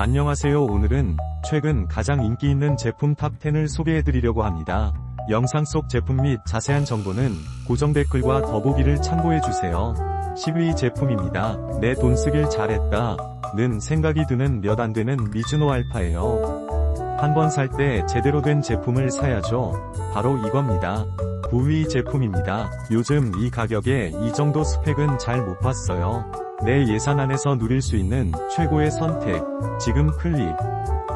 안녕하세요 오늘은 최근 가장 인기 있는 제품 탑10을 소개해드리려고 합니다. 영상 속 제품 및 자세한 정보는 고정 댓글과 더보기를 참고해주세요. 10위 제품입니다. 내 돈 쓰길 잘했다. 는 생각이 드는 몇 안 되는 미즈노 알파예요. 한 번 살 때 제대로 된 제품을 사야죠. 바로 이겁니다. 9위 제품입니다. 요즘 이 가격에 이 정도 스펙은 잘 못 봤어요. 내 예산 안에서 누릴 수 있는 최고의 선택. 지금 클릭.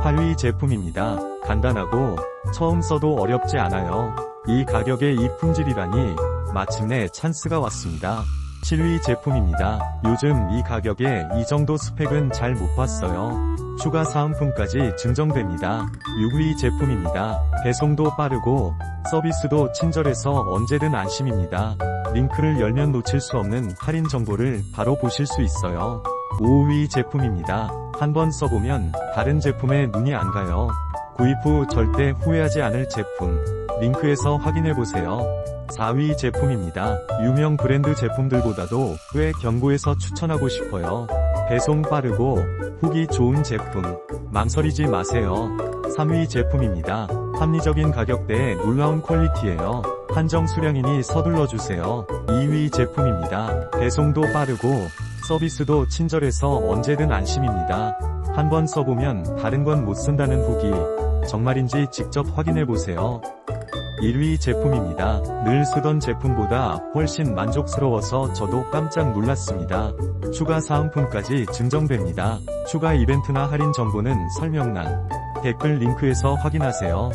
8위 제품입니다. 간단하고 처음 써도 어렵지 않아요. 이 가격에 이 품질이라니 마침내 찬스가 왔습니다. 7위 제품입니다. 요즘 이 가격에 이 정도 스펙은 잘 못 봤어요. 추가 사은품까지 증정됩니다. 6위 제품입니다. 배송도 빠르고 서비스도 친절해서 언제든 안심입니다. 링크를 열면 놓칠 수 없는 할인 정보를 바로 보실 수 있어요. 5위 제품입니다. 한번 써보면 다른 제품에 눈이 안 가요. 구입 후 절대 후회하지 않을 제품. 링크에서 확인해보세요. 4위 제품입니다. 유명 브랜드 제품들보다도 꽤 경고해서 추천하고 싶어요. 배송 빠르고 후기 좋은 제품. 망설이지 마세요. 3위 제품입니다. 합리적인 가격대에 놀라운 퀄리티예요. 한정 수량이니 서둘러주세요. 2위 제품입니다. 배송도 빠르고 서비스도 친절해서 언제든 안심입니다. 한번 써보면 다른 건 못 쓴다는 후기. 정말인지 직접 확인해보세요. 1위 제품입니다. 늘 쓰던 제품보다 훨씬 만족스러워서 저도 깜짝 놀랐습니다. 추가 사은품까지 증정됩니다. 추가 이벤트나 할인 정보는 설명란, 댓글 링크에서 확인하세요.